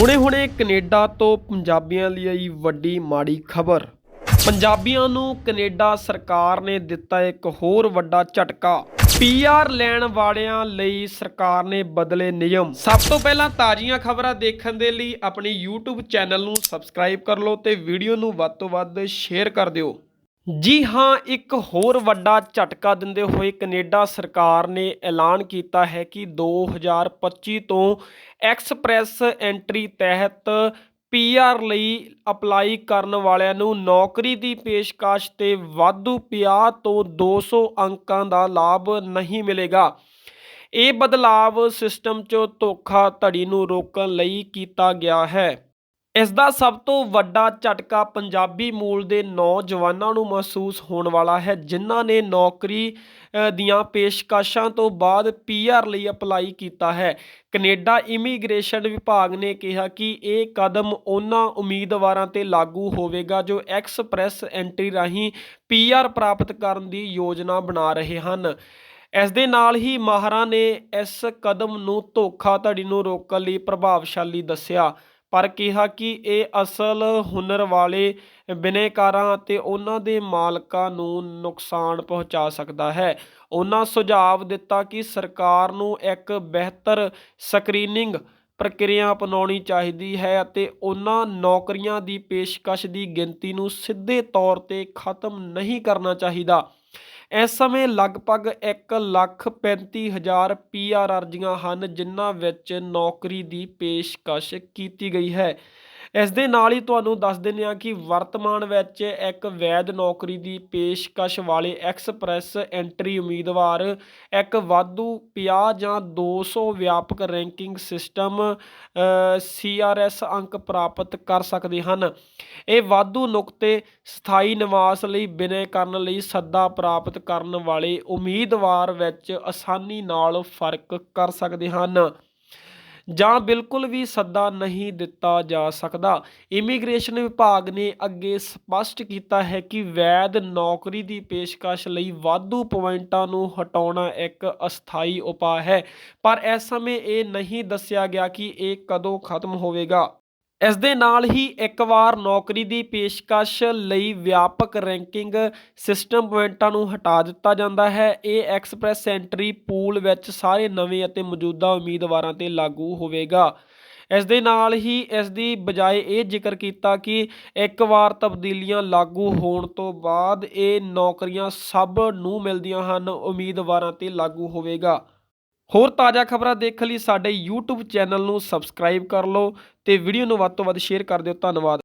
ਹੁਣੇ-ਹੁਣੇ Canada ਤੋਂ ਪੰਜਾਬੀਆਂ ਲਈ ਆਈ ਵੱਡੀ ਮਾੜੀ ਖਬਰ। ਪੰਜਾਬੀਆਂ ਨੂੰ ਕੈਨੇਡਾ ਸਰਕਾਰ ਨੇ ਦਿੱਤਾ ਇੱਕ ਹੋਰ ਵੱਡਾ ਝਟਕਾ। ਪੀਆਰ ਲੈਣ ਵਾਲਿਆਂ ਲਈ ਸਰਕਾਰ ਨੇ ਬਦਲੇ ਨਿਯਮ। ਸਭ ਤੋਂ ਪਹਿਲਾਂ ਤਾਜ਼ੀਆਂ ਖਬਰਾਂ ਦੇਖਣ ਦੇ ਲਈ ਆਪਣੀ YouTube ਚੈਨਲ ਨੂੰ ਸਬਸਕ੍ਰਾਈਬ ਕਰ ਲਓ ਤੇ ਵੀਡੀਓ ਨੂੰ ਵੱਧ ਤੋਂ ਵੱਧ ਸ਼ੇਅਰ ਕਰ ਦਿਓ। ਜੀ ਹਾਂ, ਇੱਕ ਹੋਰ ਵੱਡਾ ਝਟਕਾ ਦਿੰਦੇ ਹੋਏ ਕੈਨੇਡਾ ਸਰਕਾਰ ਨੇ ਐਲਾਨ ਕੀਤਾ ਹੈ ਕਿ 2025 ਤੋਂ ਐਕਸਪ੍ਰੈਸ ਐਂਟਰੀ ਤਹਿਤ ਪੀਆਰ ਲਈ ਅਪਲਾਈ ਕਰਨ ਵਾਲਿਆਂ ਨੂੰ ਨੌਕਰੀ ਦੀ ਪੇਸ਼ਕਸ਼ ਤੇ ਵਾਧੂ 50 ਤੋਂ 200 ਅੰਕਾਂ ਦਾ ਲਾਭ ਨਹੀਂ ਮਿਲੇਗਾ। ਇਹ ਬਦਲਾਵ ਸਿਸਟਮ 'ਚ ਧੋਖਾਧੜੀ ਨੂੰ ਰੋਕਣ ਲਈ ਕੀਤਾ ਗਿਆ ਹੈ। ਇਸ ਦਾ ਸਭ ਤੋਂ ਵੱਡਾ ਝਟਕਾ ਪੰਜਾਬੀ ਮੂਲ ਦੇ ਨੌਜਵਾਨਾਂ ਨੂੰ ਮਹਿਸੂਸ ਹੋਣ ਵਾਲਾ ਹੈ, ਜਿਨ੍ਹਾਂ ਨੇ ਨੌਕਰੀ ਦੀਆਂ ਪੇਸ਼ਕਸ਼ਾਂ ਤੋਂ ਬਾਅਦ ਪੀਆਰ ਲਈ ਅਪਲਾਈ ਕੀਤਾ ਹੈ। ਕੈਨੇਡਾ ਇਮੀਗ੍ਰੇਸ਼ਨ ਵਿਭਾਗ ਨੇ ਕਿਹਾ ਕਿ ਇਹ ਕਦਮ ਉਹਨਾਂ ਉਮੀਦਵਾਰਾਂ ਤੇ ਲਾਗੂ ਹੋਵੇਗਾ ਜੋ ਐਕਸਪ੍ਰੈਸ ਐਂਟਰੀ ਰਾਹੀਂ ਪੀਆਰ ਪ੍ਰਾਪਤ ਕਰਨ ਦੀ ਯੋਜਨਾ ਬਣਾ ਰਹੇ ਹਨ। ਇਸ ਦੇ ਨਾਲ ਹੀ ਮਾਹਰਾਂ ਨੇ ਇਸ ਕਦਮ ਨੂੰ ਧੋਖਾਧੜੀ ਨੂੰ ਰੋਕਣ ਲਈ ਪ੍ਰਭਾਵਸ਼ਾਲੀ ਦੱਸਿਆ। ਪਰ ਕਿਹਾ ਕਿ ਇਹ ਅਸਲ ਹੁਨਰ ਵਾਲੇ ਬਿਨੈਕਾਰਾਂ ਅਤੇ ਉਹਨਾਂ ਦੇ ਮਾਲਕਾਂ ਨੂੰ ਨੁਕਸਾਨ ਪਹੁੰਚਾ ਸਕਦਾ ਹੈ। ਉਹਨਾਂ ਸੁਝਾਅ ਦਿੱਤਾ ਕਿ ਸਰਕਾਰ ਨੂੰ ਇੱਕ ਬਿਹਤਰ ਸਕਰੀਨਿੰਗ ਪ੍ਰਕਿਰਿਆ ਅਪਣਾਉਣੀ ਚਾਹੀਦੀ ਹੈ ਅਤੇ ਉਹਨਾਂ ਨੌਕਰੀਆਂ ਦੀ ਪੇਸ਼ਕਸ਼ ਦੀ ਗਿਣਤੀ ਨੂੰ ਸਿੱਧੇ ਤੌਰ ਤੇ ਖਤਮ ਨਹੀਂ ਕਰਨਾ ਚਾਹੀਦਾ। ਇਸ ਸਮੇਂ ਲਗਭਗ 1 ਲੱਖ 35 ਹਜ਼ਾਰ ਪੀਆਰ ਅਰਜ਼ੀਆਂ ਹਨ, ਜਿਨ੍ਹਾਂ ਵਿੱਚ ਨੌਕਰੀ ਦੀ ਪੇਸ਼ਕਸ਼ ਕੀਤੀ ਗਈ ਹੈ। ਇਸ ਦੇ ਨਾਲ ਹੀ ਤੁਹਾਨੂੰ ਦੱਸ ਦਿੰਦੇ ਹਾਂ ਕਿ ਵਰਤਮਾਨ ਵਿੱਚ ਇੱਕ ਵੈਧ ਨੌਕਰੀ ਦੀ ਪੇਸ਼ਕਸ਼ ਵਾਲੇ ਐਕਸਪ੍ਰੈਸ ਐਂਟਰੀ ਉਮੀਦਵਾਰ, ਇੱਕ ਵਾਧੂ 50 ਜਾਂ 200 ਵਿਆਪਕ ਰੈਂਕਿੰਗ ਸਿਸਟਮ ਸੀਆਰਐਸ ਅੰਕ ਪ੍ਰਾਪਤ ਕਰ ਸਕਦੇ ਹਨ। ਇਹ ਵਾਧੂ ਨੁਕਤੇ ਸਥਾਈ ਨਿਵਾਸ ਲਈ ਬਿਨੈ ਕਰਨ ਲਈ ਸੱਦਾ ਪ੍ਰਾਪਤ ਕਰਨ ਵਾਲੇ ਉਮੀਦਵਾਰ ਵਿੱਚ ਆਸਾਨੀ ਨਾਲ ਫ਼ਰਕ ਕਰ ਸਕਦੇ ਹਨ। ਜਾਂ ਬਿਲਕੁਲ ਵੀ ਸੱਦਾ ਨਹੀਂ ਦਿੱਤਾ ਜਾ ਸਕਦਾ। ਇਮੀਗ੍ਰੇਸ਼ਨ ਵਿਭਾਗ ਨੇ ਅੱਗੇ ਸਪਸ਼ਟ ਕੀਤਾ ਹੈ ਕਿ ਵੈਧ ਨੌਕਰੀ ਦੀ ਪੇਸ਼ਕਸ਼ ਲਈ ਵਾਧੂ ਪੁਆਇੰਟਾਂ ਨੂੰ ਹਟਾਉਣਾ ਇੱਕ ਅਸਥਾਈ ਉਪਾਅ ਹੈ, ਪਰ ਇਸ ਸਮੇਂ ਇਹ ਨਹੀਂ ਦੱਸਿਆ ਗਿਆ ਕਿ ਇਹ ਕਦੋਂ ਖਤਮ ਹੋਵੇਗਾ। ਇਸ ਦੇ ਨਾਲ ਹੀ ਇੱਕ ਵਾਰ ਨੌਕਰੀ ਦੀ ਪੇਸ਼ਕਸ਼ ਲਈ ਵਿਆਪਕ ਰੈਂਕਿੰਗ ਸਿਸਟਮ ਪੁਆਇੰਟਾਂ ਨੂੰ ਹਟਾ ਦਿੱਤਾ ਜਾਂਦਾ ਹੈ। ਇਹ ਐਕਸਪ੍ਰੈਸ ਐਂਟਰੀ ਪੂਲ ਵਿੱਚ ਸਾਰੇ ਨਵੇਂ ਅਤੇ ਮੌਜੂਦਾ ਉਮੀਦਵਾਰਾਂ ਤੇ ਲਾਗੂ ਹੋਵੇਗਾ। ਇਸ ਦੇ ਨਾਲ ਹੀ ਇਸ ਦੀ ਬਜਾਏ ਇਹ ਜ਼ਿਕਰ ਕੀਤਾ ਕਿ ਇੱਕ ਵਾਰ ਤਬਦੀਲੀਆਂ ਲਾਗੂ ਹੋਣ ਤੋਂ ਬਾਅਦ ਇਹ ਨੌਕਰੀਆਂ ਸਭ ਨੂੰ ਮਿਲਦੀਆਂ ਹਨ, ਉਮੀਦਵਾਰਾਂ ਤੇ ਲਾਗੂ ਹੋਵੇਗਾ। ਹੋਰ ਤਾਜ਼ਾ ਖਬਰਾਂ ਦੇਖਣ ਲਈ ਸਾਡੇ YouTube ਚੈਨਲ ਨੂੰ ਸਬਸਕ੍ਰਾਈਬ ਕਰ ਲਓ ਤੇ ਵੀਡੀਓ ਨੂੰ ਵੱਧ ਤੋਂ ਵੱਧ ਸ਼ੇਅਰ ਕਰ ਦਿਓ। ਧੰਨਵਾਦ।